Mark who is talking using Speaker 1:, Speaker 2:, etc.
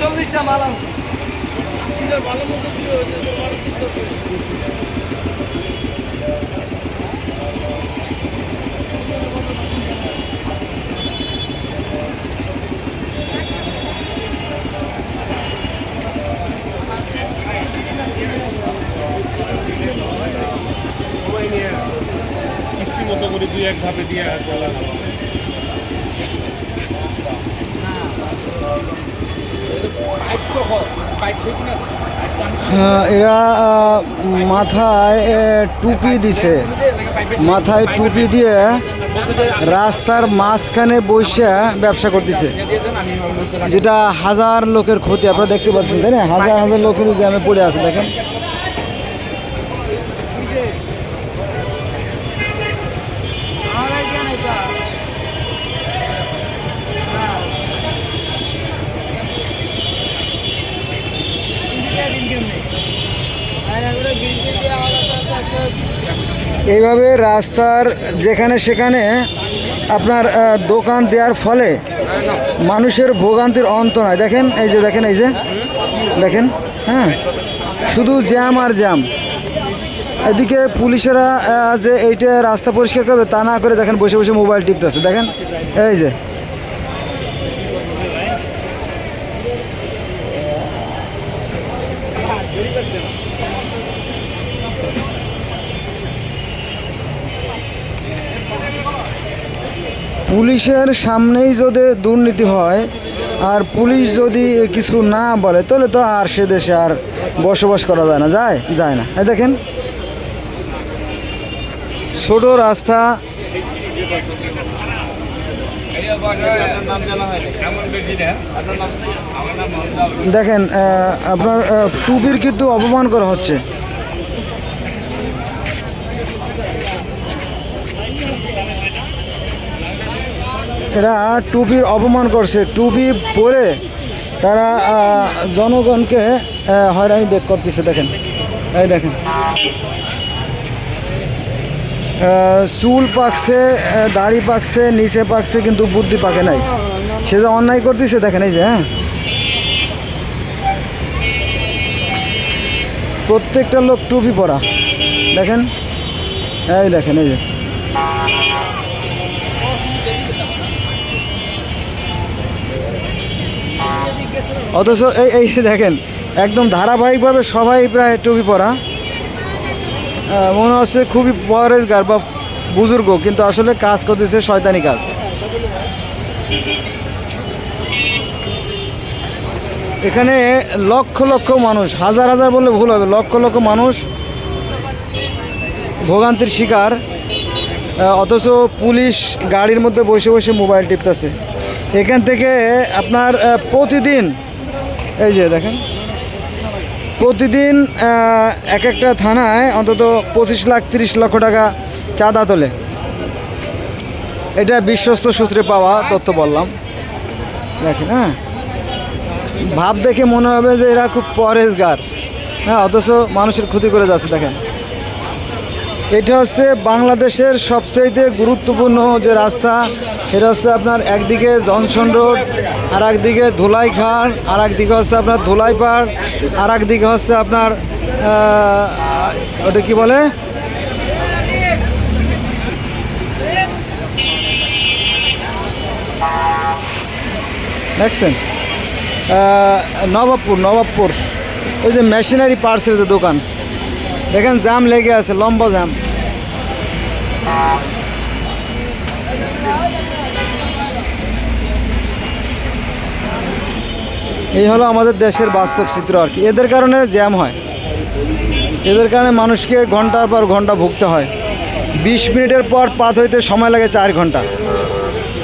Speaker 1: চল্লিশটা মাল আনছি।
Speaker 2: ভালো মতো দিয়ে হয়েছে তোমার
Speaker 3: মতো করে দুই এক ধাপে দিয়ে চলা
Speaker 4: এরা আহ, মাথায় টুপি দিছে। মাথায় টুপি দিয়ে রাস্তার মাঝখানে বসে ব্যবসা করতেছে। যেটা হাজার লোকের ক্ষতি আপনারা দেখতে পাচ্ছেন তাই না? হাজার হাজার লোক কিন্তু জ্যামে পড়ে আছে দেখেন। এইভাবে রাস্তার যেখানে সেখানে আপনার দোকান দেওয়ার ফলে মানুষের ভোগান্তির অন্ত নয়। দেখেন, এই যে দেখেন, এই যে দেখেন হ্যাঁ শুধু জ্যাম আর জ্যাম। এদিকে পুলিশেরা যে এইটা রাস্তা পরিষ্কার করবে তা না করে দেখেন বসে বসে মোবাইল টিপতেছে। দেখেন, এই যে পুলিশের সামনেই যদি দুর্নীতি হয় আর পুলিশ যদি কিছু না বলে, তাহলে তো আর সে দেশে আর বসবাস করা যায় না, যায় যায় না। দেখেন। ছোট রাস্তা। দেখেন আপনার টুপির কিন্তু অপমান করা হচ্ছে। এরা টুপির অপমান করছে। টুপি পরে তারা জনগণকে হয়রানি দেখ করতেছে, দেখেন। এই দেখেন। চুল পাকছে দাড়ি পাকছে, নিচে পাকছে, কিন্তু বুদ্ধি পাকে নাই। সে যে অন্যায় করতেছে, দেখেন এই যে হ্যাঁ? প্রত্যেকটা লোক টুপি পরা। দেখেন? এই দেখেন, এই যে। অথচ এই এই দেখেন, একদম ধারাবাহিকভাবে সবাই প্রায় টুপি পরা। মনে হচ্ছে খুবই পরেজগার বা বুজুর্গ, কিন্তু আসলে কাজ করতেছে শয়তানি কাজ। এখানে লক্ষ লক্ষ মানুষ, হাজার হাজার বললে ভুল হবে, লক্ষ লক্ষ মানুষ ভোগান্তির শিকার অথচ পুলিশ গাড়ির মধ্যে বসে বসে মোবাইল টিপতেছে। এখান থেকে আপনার প্রতিদিন, এই যে দেখেন, প্রতিদিন এক একটা থানায় অন্তত পঁচিশ লাখ, তিরিশ লক্ষ টাকা চাঁদা তোলে। এটা বিশ্বস্ত সূত্রে পাওয়া তথ্য বললাম। দেখেন হ্যাঁ? ভাব দেখে মনে হবে যে এরা খুব পরেজগার হ্যাঁ অথচ মানুষের ক্ষতি করে যাচ্ছে, দেখেন। এটা হচ্ছে বাংলাদেশের সবচেয়ে গুরুত্বপূর্ণ যে রাস্তা। এটা হচ্ছে আপনার একদিকে জংশন রোড আর একদিকে ধুলাইখাল আর একদিকে হচ্ছে আপনার ধুলাইপাড় আর একদিকে হচ্ছে আপনার ওটা কি বলে? দেখছেন? নবাবপুর নবাবপুর। ওই যে মেশিনারি পার্টসের যে দোকান। দেখেন জ্যাম লেগে আছে, লম্বা জ্যাম এই হলো আমাদের দেশের বাস্তব চিত্র আর কি। এদের কারণে জ্যাম হয়। এদের কারণে মানুষকে ঘণ্টার পর ঘণ্টা ভুগতে হয়। বিশ মিনিটের পর পাত হইতে সময় লাগে চার ঘণ্টা।